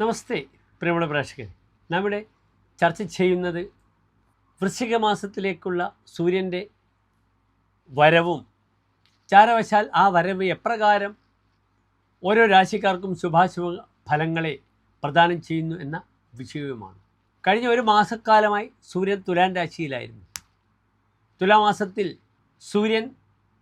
നമസ്തേ പ്രിയമുള്ള പ്രേക്ഷകർ നമ്മുടെ ചർച്ച ചെയ്യുന്നത് വൃശ്ചിക മാസത്തിലേക്കുള്ള സൂര്യന്റെ വരവും ചാരവശാൽ ആ വരവ് എപ്രകാരം ഓരോ രാശിക്കാർക്കും ശുഭാശുഭ ഫലങ്ങളെ പ്രദാനം ചെയ്യുന്നു എന്ന വിഷയവുമാണ്. കഴിഞ്ഞ ഒരു മാസക്കാലമായി സൂര്യൻ തുലാൻ രാശിയിലായിരുന്നു. തുലാമാസത്തിൽ സൂര്യൻ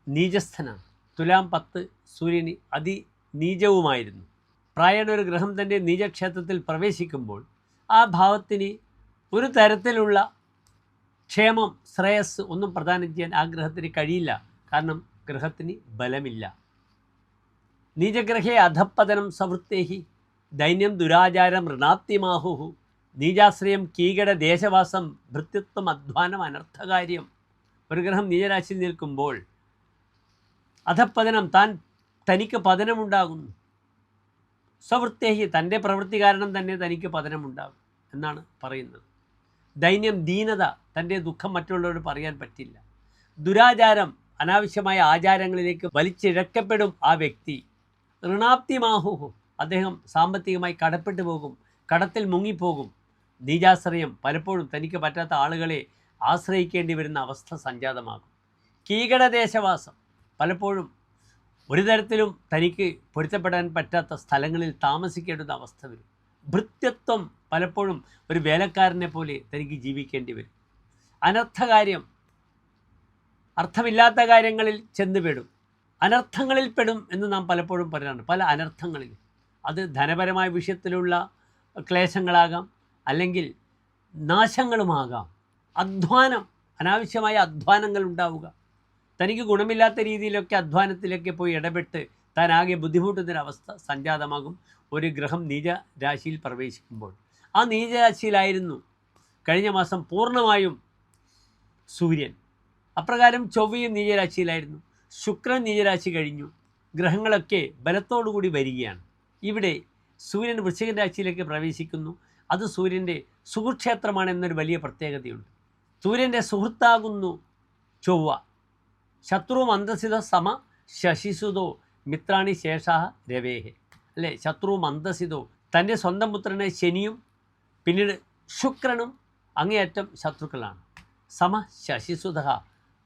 നീചസ്ഥനാണ്. തുലാം പത്ത് സൂര്യന് അതിനീചവുമായിരുന്നു. പ്രായണ ഒരു ഗ്രഹം തന്റെ നീചക്ഷേത്രത്തിൽ പ്രവേശിക്കുമ്പോൾ ആ ഭാവത്തിന് ഒരു തരത്തിലുള്ള ക്ഷേമം ശ്രേയസ് ഒന്നും പ്രദാനം ചെയ്യാൻ ആ ഗ്രഹത്തിന് കഴിയില്ല. കാരണം ഗ്രഹത്തിന് ബലമില്ല. നീചഗ്രഹേ അധപ്പതനം സവൃത്തേഹി ദൈന്യം ദുരാചാരം ഋണാത്തിമാഹുഹു നീചാശ്രയം കീകട ദേശവാസം ഭൃത്യത്വം അധ്വാനം അനർത്ഥകാര്യം. ഒരു ഗ്രഹം നീചരാശിയിൽ നിൽക്കുമ്പോൾ അധപ്പതനം താൻ തനിക്ക് പതനമുണ്ടാകുന്നു. സ്വവൃത്തേഹി തന്റെ പ്രവൃത്തി കാരണം തന്നെ തനിക്ക് പതനമുണ്ടാകും എന്നാണ് പറയുന്നത്. ദൈന്യം ദീനത തന്റെ ദുഃഖം മറ്റുള്ളവരോട് പറയാൻ പറ്റില്ല. ദുരാചാരം അനാവശ്യമായ ആചാരങ്ങളിലേക്ക് വലിച്ചിഴക്കപ്പെടും ആ വ്യക്തി. ഋണാപ്തിമാഹുഹു അദ്ദേഹം സാമ്പത്തികമായി കടപ്പെട്ടു പോകും കടത്തിൽ മുങ്ങിപ്പോകും. നീജാശ്രയം പലപ്പോഴും തനിക്ക് പറ്റാത്ത ആളുകളെ ആശ്രയിക്കേണ്ടി വരുന്ന അവസ്ഥ സംജാതമാകും. കീകടദേശവാസം പലപ്പോഴും ഒരു തരത്തിലും തനിക്ക് പൊരുത്തപ്പെടാൻ പറ്റാത്ത സ്ഥലങ്ങളിൽ താമസിക്കേണ്ടുന്ന അവസ്ഥ വരും. ഭൃത്യത്വം പലപ്പോഴും ഒരു വേലക്കാരനെ പോലെ തനിക്ക് ജീവിക്കേണ്ടി വരും. അനർത്ഥകാര്യം അർത്ഥമില്ലാത്ത കാര്യങ്ങളിൽ ചെന്ന് പെടും. അനർത്ഥങ്ങളിൽ പെടും എന്ന് നാം പലപ്പോഴും പറയാറുണ്ട് പല അനർത്ഥങ്ങളിൽ. അത് ധനപരമായ വിഷയത്തിലുള്ള ക്ലേശങ്ങളാകാം അല്ലെങ്കിൽ നാശങ്ങളുമാകാം. അധ്വാനം അനാവശ്യമായ അധ്വാനങ്ങൾ ഉണ്ടാവുക. തനിക്ക് ഗുണമില്ലാത്ത രീതിയിലൊക്കെ അധ്വാനത്തിലൊക്കെ പോയി ഇടപെട്ട് താൻ ആകെ ബുദ്ധിമുട്ടുന്നൊരവസ്ഥ സംജാതമാകും. ഒരു ഗ്രഹം നീച രാശിയിൽ പ്രവേശിക്കുമ്പോൾ. ആ നീചരാശിയിലായിരുന്നു കഴിഞ്ഞ മാസം പൂർണമായും സൂര്യൻ. അപ്രകാരം ചൊവ്വയും നീചരാശിയിലായിരുന്നു. ശുക്രൻ നീചരാശി കഴിഞ്ഞു. ഗ്രഹങ്ങളൊക്കെ ബലത്തോടുകൂടി വരികയാണ്. ഇവിടെ സൂര്യൻ വൃശ്ചിക രാശിയിലേക്ക് പ്രവേശിക്കുന്നു. അത് സൂര്യന്റെ സുഹൃക്ഷേത്രമാണ് എന്നൊരു വലിയ പ്രത്യേകതയുണ്ട്. സൂര്യന്റെ സുഹൃത്താകുന്നു ചൊവ്വ. ശത്രു മന്ദസിത സമ ശശിസുതോ മിത്രാണി ശേഷ രവേഹെ. അല്ലേ? ശത്രു മന്ദസിതോ. തന്റെ സ്വന്തം പുത്രനെ ശനിയും പിന്നീട് ശുക്രനും അങ്ങേയറ്റം ശത്രുക്കളാണ്. സമ ശശിസുത.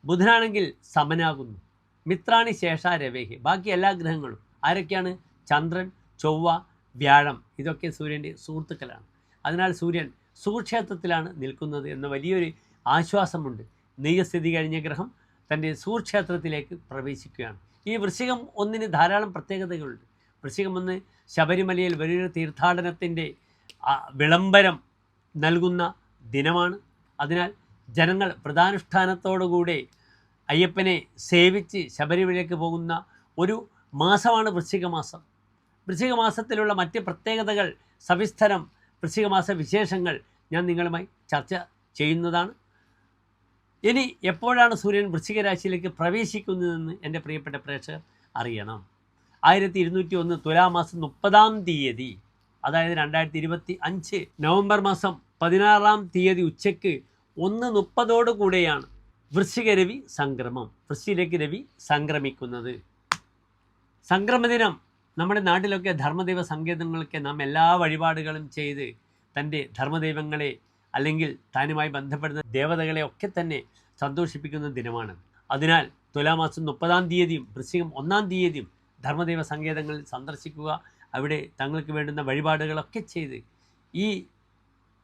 ബുധനാണെങ്കിൽ സമനാകുന്നു. മിത്രാണി ശേഷ രവേഹി. ബാക്കി എല്ലാ ഗ്രഹങ്ങളും ആരൊക്കെയാണ്? ചന്ദ്രൻ ചൊവ്വ വ്യാഴം. ഇതൊക്കെ സൂര്യന്റെ സുഹൃത്തുക്കളാണ്. അതിനാൽ സൂര്യൻ സുക്ഷേത്രത്തിലാണ് നിൽക്കുന്നത് എന്ന വലിയൊരു ആശ്വാസമുണ്ട്. നീയസ്ഥിതി കഴിഞ്ഞ ഗ്രഹം തന്റെ സൂർക്ഷേത്രത്തിലേക്ക് പ്രവേശിക്കുകയാണ്. ഈ വൃശ്ചികം ഒന്നിന് ധാരാളം പ്രത്യേകതകളുണ്ട്. വൃശ്ചികം ഒന്ന് ശബരിമലയിൽ വലിയൊരു തീർത്ഥാടനത്തിന്റെ വിളംബരം നൽകുന്ന ദിനമാണ്. അതിനാൽ ജനങ്ങൾ വ്രതാനുഷ്ഠാനത്തോടുകൂടെ അയ്യപ്പനെ സേവിച്ച് ശബരിമലയിലേക്ക് പോകുന്ന ഒരു മാസമാണ് വൃശ്ചികമാസം. വൃശ്ചികമാസത്തിലുള്ള വൃശ്ചിക മാസത്തിലുള്ള മറ്റ് പ്രത്യേകതകൾ സവിസ്തരം വൃശ്ചികമാസ വിശേഷങ്ങൾ ഞാൻ നിങ്ങളുമായി ചർച്ച ചെയ്യുന്നതാണ്. ഇനി എപ്പോഴാണ് സൂര്യൻ വൃശ്ചികരാശിയിലേക്ക് പ്രവേശിക്കുന്നതെന്ന് എന്റെ പ്രിയപ്പെട്ട പ്രേക്ഷകർ അറിയണം. ആയിരത്തി ഇരുന്നൂറ്റി ഒന്ന് തുലാമാസം മുപ്പതാം തീയതി അതായത് രണ്ടായിരത്തി ഇരുപത്തി അഞ്ച് നവംബർ മാസം പതിനാറാം തീയതി ഉച്ചയ്ക്ക് ഒന്ന് മുപ്പതോടു കൂടെയാണ് വൃശ്ചിക രവി സംക്രമം വൃശ്ചിയിലേക്ക് രവി സംക്രമിക്കുന്നത്. സംക്രമദിനം നമ്മുടെ നാട്ടിലൊക്കെ ധർമ്മദൈവ സങ്കേതങ്ങളൊക്കെ നാം എല്ലാ വഴിപാടുകളും ചെയ്ത് തന്റെ ധർമ്മദൈവങ്ങളെ അല്ലെങ്കിൽ താനുമായി ബന്ധപ്പെടുന്ന ദേവതകളെ ഒക്കെ തന്നെ സന്തോഷിപ്പിക്കുന്ന ദിനമാണ്. അതിനാൽ തുലാമാസം മുപ്പതാം തീയതിയും വൃശ്ചികം ഒന്നാം തീയതിയും ധർമ്മദൈവ സങ്കേതങ്ങളിൽ സന്ദർശിക്കുക അവിടെ തങ്ങൾക്ക് വേണ്ടുന്ന വഴിപാടുകളൊക്കെ ചെയ്ത് ഈ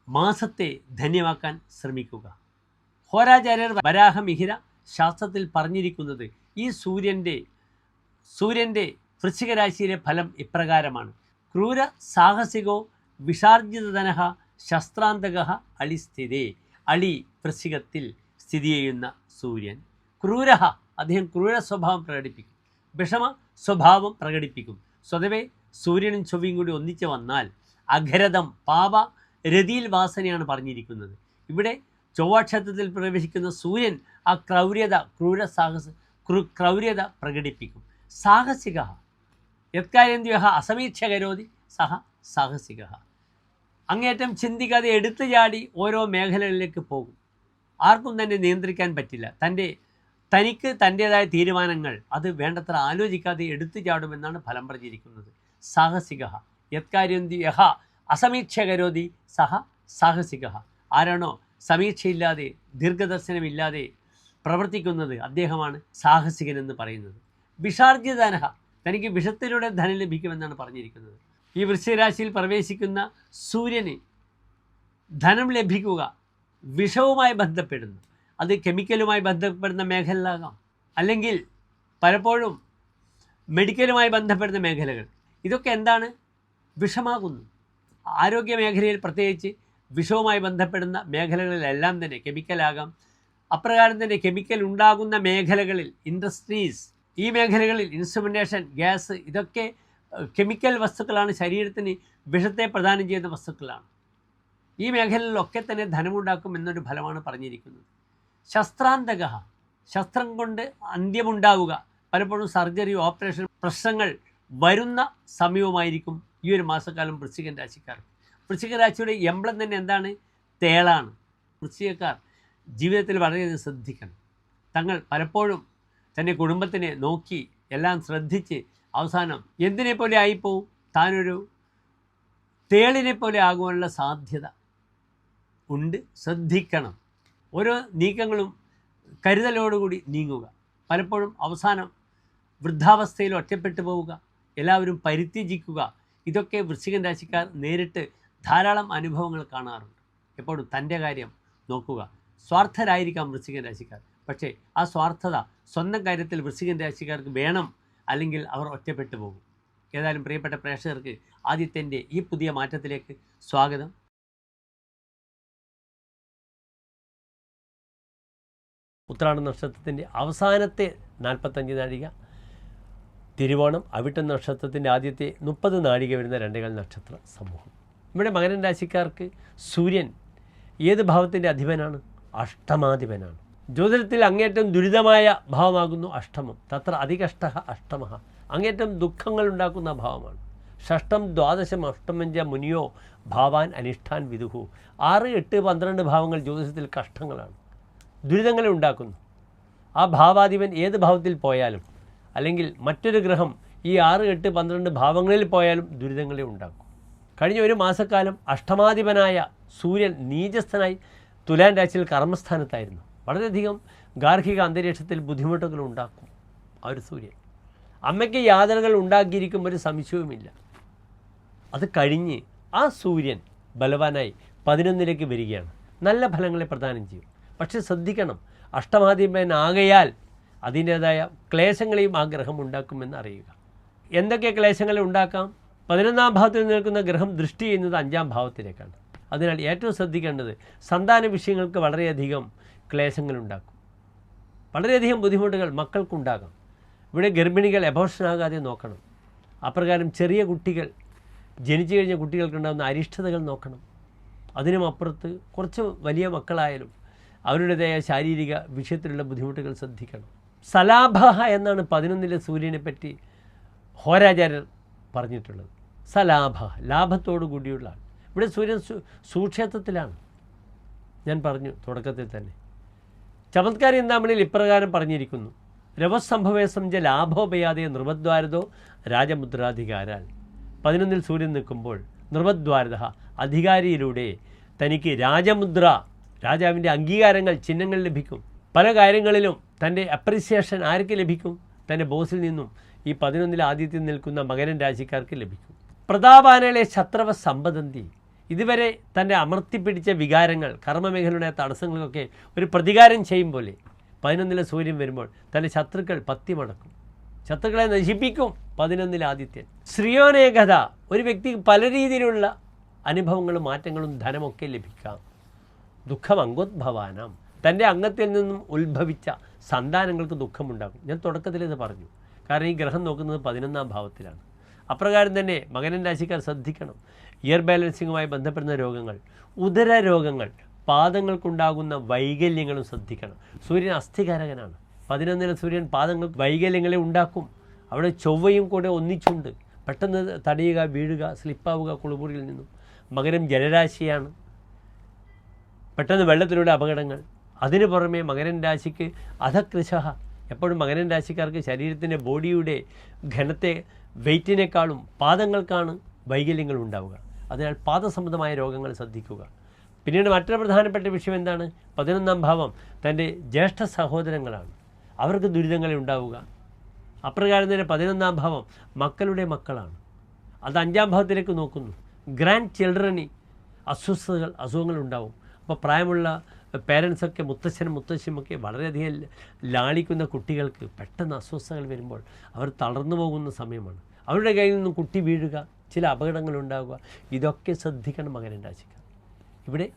മാസത്തെ ധന്യമാക്കാൻ ശ്രമിക്കുക. ഹോരാചാര്യർ വരാഹമിഹിര ശാസ്ത്രത്തിൽ പറഞ്ഞിരിക്കുന്നത് ഈ സൂര്യന്റെ സൂര്യന്റെ വൃശ്ചികരാശിയിലെ ഫലം ഇപ്രകാരമാണ്. ക്രൂര സാഹസികോ വിഷാർജിതധനഃ ശസ്ത്രാന്തക അളിസ്ഥിതി അളി വൃശ്ചികത്തിൽ സ്ഥിതി ചെയ്യുന്ന സൂര്യൻ. ക്രൂര അദ്ദേഹം ക്രൂര സ്വഭാവം പ്രകടിപ്പിക്കും. വിഷമ സ്വഭാവം പ്രകടിപ്പിക്കും. സ്വതവേ സൂര്യനും ചൊവ്വയും കൂടി ഒന്നിച്ച് വന്നാൽ അഘരതം പാപ രതിയിൽ വാസനയാണ് പറഞ്ഞിരിക്കുന്നത്. ഇവിടെ ചൊവ്വാക്ഷേത്രത്തിൽ പ്രവേശിക്കുന്ന സൂര്യൻ ആ ക്രൗര്യത ക്രൂര സാഹസ ക്രൂ ക്രൗര്യത പ്രകടിപ്പിക്കും. സാഹസിക. യത്കാര്യന്ത്യ അസമീക്ഷകരോതി സഹ സാഹസിക. അങ്ങേറ്റം ചിന്തിക്കാതെ എടുത്തു ചാടി ഓരോ മേഖലകളിലേക്ക് പോകും. ആർക്കും തന്നെ നിയന്ത്രിക്കാൻ പറ്റില്ല. തന്റെ തനിക്ക് തന്റേതായ തീരുമാനങ്ങൾ അത് വേണ്ടത്ര ആലോചിക്കാതെ എടുത്തു ചാടുമെന്നാണ് ഫലം പറഞ്ഞിരിക്കുന്നത്. സാഹസിക യത്കാര്യം യഹ. അസമീക്ഷ കരോതി സഹ സാഹസിക ആരാണോ സമീക്ഷയില്ലാതെ ദീർഘദർശനമില്ലാതെ പ്രവർത്തിക്കുന്നത് അദ്ദേഹമാണ് സാഹസികനെന്ന് പറയുന്നത്. വിഷാർജിതനഹ. തനിക്ക് വിഷത്തിലൂടെ ധനം ലഭിക്കുമെന്നാണ് പറഞ്ഞിരിക്കുന്നത്. ഈ വൃശ്ചികരാശിയിൽ പ്രവേശിക്കുന്ന സൂര്യന് ധനം ലഭിക്കുക വിഷവുമായി ബന്ധപ്പെടുന്നു. അത് കെമിക്കലുമായി ബന്ധപ്പെടുന്ന മേഖലയിലാകാം അല്ലെങ്കിൽ പലപ്പോഴും മെഡിക്കലുമായി ബന്ധപ്പെടുന്ന മേഖലകൾ. ഇതൊക്കെ എന്താണ്? വിഷമാകുന്നു. ആരോഗ്യ മേഖലയിൽ പ്രത്യേകിച്ച് വിഷവുമായി ബന്ധപ്പെടുന്ന മേഖലകളിലെല്ലാം തന്നെ കെമിക്കലാകാം. അപ്രകാരം തന്നെ കെമിക്കൽ ഉണ്ടാകുന്ന മേഖലകളിൽ ഇൻഡസ്ട്രീസ് ഈ മേഖലകളിൽ ഇൻസ്ട്രുമെന്റേഷൻ ഗ്യാസ് ഇതൊക്കെ കെമിക്കൽ വസ്തുക്കളാണ്. ശരീരത്തിന് വിഷത്തെ പ്രദാനം ചെയ്യുന്ന വസ്തുക്കളാണ്. ഈ മേഖലയിലൊക്കെ തന്നെ ധനമുണ്ടാക്കും എന്നൊരു ഫലമാണ് പറഞ്ഞിരിക്കുന്നത്. ശസ്ത്രാന്തക ശസ്ത്രം കൊണ്ട് അന്ത്യമുണ്ടാവുക. പലപ്പോഴും സർജറി ഓപ്പറേഷൻ പ്രശ്നങ്ങൾ വരുന്ന സമയവുമായിരിക്കും ഈ ഒരു മാസക്കാലം വൃശ്ചികൻ രാശിക്കാർ വൃശ്ചിക രാശിയുടെ എംബ്ലം തന്നെ എന്താണ്? തേളാണ്. വൃശ്ചികക്കാർ ജീവിതത്തിൽ വളരെയധികം ശ്രദ്ധിക്കണം. തങ്ങൾ പലപ്പോഴും തന്റെ കുടുംബത്തിനെ നോക്കി എല്ലാം ശ്രദ്ധിച്ച് അവസാനം എന്തിനെ പോലെ ആയിപ്പോവും? താനൊരു തേളിനെ പോലെ ആകുവാനുള്ള സാധ്യത ഉണ്ട്. ശ്രദ്ധിക്കണം. ഓരോ നീക്കങ്ങളും കരുതലോടുകൂടി നീങ്ങുക. പലപ്പോഴും അവസാനം വൃദ്ധാവസ്ഥയിൽ ഒറ്റപ്പെട്ടു പോവുക എല്ലാവരും പരിത്യജിക്കുക ഇതൊക്കെ വൃശ്ചികൻ രാശിക്കാർ നേരിട്ട് ധാരാളം അനുഭവങ്ങൾ കാണാറുണ്ട്. എപ്പോഴും തന്റെ കാര്യം നോക്കുക. സ്വാർത്ഥരായിരിക്കാം വൃശ്ചികൻ രാശിക്കാർ. പക്ഷേ ആ സ്വാർത്ഥത സ്വന്തം കാര്യത്തിൽ വൃശ്ചികൻ രാശിക്കാർക്ക് വേണം അല്ലെങ്കിൽ അവർ ഒറ്റപ്പെട്ടു പോകും. ഏതായാലും പ്രിയപ്പെട്ട പ്രേക്ഷകർക്ക് ആദ്യത്തിന്റെ ഈ പുതിയ മാറ്റത്തിലേക്ക് സ്വാഗതം. ഉത്രാട നക്ഷത്രത്തിന്റെ അവസാനത്തെ നാൽപ്പത്തഞ്ച് നാഴിക തിരുവോണം അവിട്ട നക്ഷത്രത്തിന്റെ ആദ്യത്തെ മുപ്പത് നാഴിക വരുന്ന രണ്ടേകാൽ നക്ഷത്ര സമൂഹം. ഇവിടെ മകരൻ രാശിക്കാർക്ക് സൂര്യൻ ഏത് ഭാവത്തിന്റെ അധിപനാണ്? അഷ്ടമാധിപനാണ്. ജ്യോതിഷത്തിൽ അങ്ങേറ്റം ദുരിതമായ ഭാവമാകുന്നു അഷ്ടമം. തത്ര അതികഷ്ട അഷ്ടമ അങ്ങേറ്റം ദുഃഖങ്ങൾ ഉണ്ടാക്കുന്ന ഭാവമാണ്. ഷഷ്ടം ദ്വാദശം അഷ്ടമഞ്ച മുനിയോ ഭാവാൻ അനിഷ്ഠാൻ വിദുഹു. ആറ് എട്ട് പന്ത്രണ്ട് ഭാവങ്ങൾ ജ്യോതിഷത്തിൽ കഷ്ടങ്ങളാണ്. ദുരിതങ്ങളെ ഉണ്ടാക്കുന്നു. ആ ഭാവാധിപൻ ഏത് ഭാവത്തിൽ പോയാലും അല്ലെങ്കിൽ മറ്റൊരു ഗ്രഹം ഈ ആറ് എട്ട് പന്ത്രണ്ട് ഭാവങ്ങളിൽ പോയാലും ദുരിതങ്ങളെ ഉണ്ടാക്കും. കഴിഞ്ഞ ഒരു മാസക്കാലം അഷ്ടമാധിപനായ സൂര്യൻ നീചസ്ഥനായി തുലാൻ രാശിയിൽ കർമ്മസ്ഥാനത്തായിരുന്നു. വളരെയധികം ഗാർഹിക അന്തരീക്ഷത്തിൽ ബുദ്ധിമുട്ടുകൾ ഉണ്ടാക്കും ആ ഒരു സൂര്യൻ. അമ്മയ്ക്ക് യാതനകൾ ഉണ്ടാക്കിയിരിക്കും ഒരു സംശയവുമില്ല. അത് കഴിഞ്ഞ് ആ സൂര്യൻ ബലവാനായി പതിനൊന്നിലേക്ക് വരികയാണ്. നല്ല ഫലങ്ങളെ പ്രദാനം ചെയ്യും. പക്ഷെ ശ്രദ്ധിക്കണം അഷ്ടമാധിപനാകയാൽ അതിന്റേതായ ക്ലേശങ്ങളെയും ആഗ്രഹം ഗ്രഹം ഉണ്ടാക്കുമെന്ന് അറിയുക. എന്തൊക്കെ ക്ലേശങ്ങളെ ഉണ്ടാക്കാം? പതിനൊന്നാം ഭാവത്തിൽ നിൽക്കുന്ന ഗ്രഹം ദൃഷ്ടി ചെയ്യുന്നത് അഞ്ചാം ഭാവത്തിലേക്കാണ്. അതിനാൽ ഏറ്റവും ശ്രദ്ധിക്കേണ്ടത് സന്താന വിഷയങ്ങൾക്ക് വളരെയധികം ക്ലേശങ്ങളുണ്ടാക്കും. വളരെയധികം ബുദ്ധിമുട്ടുകൾ മക്കൾക്കുണ്ടാകാം. ഇവിടെ ഗർഭിണികൾ എബോഷനാകാതെ നോക്കണം. അപ്രകാരം ചെറിയ കുട്ടികൾ ജനിച്ചു കഴിഞ്ഞ കുട്ടികൾക്കുണ്ടാകുന്ന അരിഷ്ടതകൾ നോക്കണം. അതിനും അപ്പുറത്ത് കുറച്ച് വലിയ മക്കളായാലും അവരുടേതായ ശാരീരിക വിഷയത്തിലുള്ള ബുദ്ധിമുട്ടുകൾ ശ്രദ്ധിക്കണം. സലാഭ എന്നാണ് പതിനൊന്നിലെ സൂര്യനെ പറ്റി ഹോരാചാര്യർ പറഞ്ഞിട്ടുള്ളത്. സലാഭ ലാഭത്തോടു കൂടിയുള്ള ഇവിടെ സൂര്യൻ സുക്ഷേത്രത്തിലാണ്. ഞാൻ പറഞ്ഞു തുടക്കത്തിൽ തന്നെ. ചമത്കാരി എന്താമണിൽ ഇപ്രകാരം പറഞ്ഞിരിക്കുന്നു. രവസംഭവേ സംജ ലാഭോപയാതെ നിർവദ്വാരതോ രാജമുദ്രാധികാരാൽ. പതിനൊന്നിൽ സൂര്യൻ നിൽക്കുമ്പോൾ നിർവദ്വാരത അധികാരിയിലൂടെ തനിക്ക് രാജമുദ്ര രാജാവിന്റെ അംഗീകാരങ്ങൾ ചിഹ്നങ്ങൾ ലഭിക്കും. പല കാര്യങ്ങളിലും തന്റെ അപ്രിസിയേഷൻ ആർക്ക് ലഭിക്കും? തന്റെ ബോസിൽ നിന്നും ഈ പതിനൊന്നിൽ ആദ്യത്തിൽ നിൽക്കുന്ന മകരൻ രാശിക്കാർക്ക് ലഭിക്കും. പ്രതാപാനയിലെ ശത്രവ സമ്പദന്തി ഇതുവരെ തന്റെ അമർത്തിപ്പിടിച്ച വികാരങ്ങൾ കർമ്മമേഖലയുടെ തടസ്സങ്ങൾക്കൊക്കെ ഒരു പ്രതികാരം ചെയ്യും പോലെ. പതിനൊന്നിലെ സൂര്യൻ വരുമ്പോൾ തന്റെ ശത്രുക്കൾ പത്തി മടക്കും ശത്രുക്കളെ നശിപ്പിക്കും പതിനൊന്നിലെ ആദിത്യൻ. ശ്രീയോനേകഥ ഒരു വ്യക്തിക്ക് പല രീതിയിലുള്ള അനുഭവങ്ങളും മാറ്റങ്ങളും ധനമൊക്കെ ലഭിക്കാം. ദുഃഖം അംഗോദ്ഭവാനാം. തന്റെ അംഗത്തിൽ നിന്നും ഉത്ഭവിച്ച സന്താനങ്ങൾക്ക് ദുഃഖമുണ്ടാകും. ഞാൻ തുടക്കത്തിൽ ഇത് പറഞ്ഞു. കാരണം ഈ ഗ്രഹം നോക്കുന്നത് പതിനൊന്നാം ഭാവത്തിലാണ്. അപ്രകാരം തന്നെ മകനൻ രാശിക്കാർ ശ്രദ്ധിക്കണം. ഇയർ ബാലൻസിങ്ങുമായി ബന്ധപ്പെടുന്ന രോഗങ്ങൾ ഉദര രോഗങ്ങൾ പാദങ്ങൾക്കുണ്ടാകുന്ന വൈകല്യങ്ങളും ശ്രദ്ധിക്കണം. സൂര്യൻ അസ്ഥികാരകനാണ്. പതിനൊന്നിന് സൂര്യൻ പാദങ്ങൾ വൈകല്യങ്ങളെ ഉണ്ടാക്കും. അവിടെ ചൊവ്വയും കൂടെ ഒന്നിച്ചുണ്ട്. പെട്ടെന്ന് തടയുക വീഴുക സ്ലിപ്പാവുക കുളിമുറിയിൽ നിന്നും. മകരം ജലരാശിയാണ്. പെട്ടെന്ന് വെള്ളത്തിലൂടെ അപകടങ്ങൾ. അതിനു പുറമെ മകരൻ രാശിക്ക് അധകൃശ എപ്പോഴും മകരൻ രാശിക്കാർക്ക് ശരീരത്തിന്റെ ബോഡിയുടെ ഘനത്തെ വെയ്റ്റിനേക്കാളും പാദങ്ങൾക്കാണ് വൈകല്യങ്ങൾ ഉണ്ടാവുക. അതിനാൽ പാദസംബന്ധമായ രോഗങ്ങൾ ശ്രദ്ധിക്കുക. പിന്നീട് മറ്റൊരു പ്രധാനപ്പെട്ട വിഷയം എന്താണ്? പതിനൊന്നാം ഭാവം തന്റെ ജ്യേഷ്ഠ സഹോദരങ്ങളാണ്. അവർക്ക് ദുരിതങ്ങൾ ഉണ്ടാവുക. അപ്രകാരം തന്നെ പതിനൊന്നാം ഭാവം മക്കളുടെ മക്കളാണ്. അത് അഞ്ചാം ഭാവത്തിലേക്ക് നോക്കുന്നു. ഗ്രാൻഡ് ചിൽഡ്രന് അസ്വസ്ഥതകൾ അസുഖങ്ങൾ ഉണ്ടാവും. അപ്പോൾ പ്രായമുള്ള പേരൻസൊക്കെ മുത്തശ്ശനും മുത്തശ്ശിയുമൊക്കെ വളരെയധികം ലാളിക്കുന്ന കുട്ടികൾക്ക് പെട്ടെന്ന് അസ്വസ്ഥതകൾ വരുമ്പോൾ അവർ തളർന്നു പോകുന്ന സമയമാണ്. അവരുടെ കയ്യിൽ നിന്നും കുട്ടി വീഴുക ചില അപകടങ്ങൾ ഉണ്ടാവുക ഇതൊക്കെ ശ്രദ്ധിക്കണം മകനെ രാജിക്ക ഇവിടെ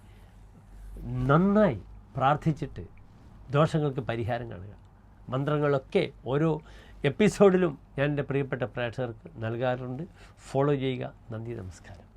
നന്നായി പ്രാർത്ഥിച്ചിട്ട് ദോഷങ്ങൾക്ക് പരിഹാരം കാണുക. മന്ത്രങ്ങളൊക്കെ ഓരോ എപ്പിസോഡിലും ഞാൻ എന്റെ പ്രിയപ്പെട്ട പ്രേക്ഷകർക്ക് നൽകാറുണ്ട്. ഫോളോ ചെയ്യുക. നന്ദി നമസ്കാരം.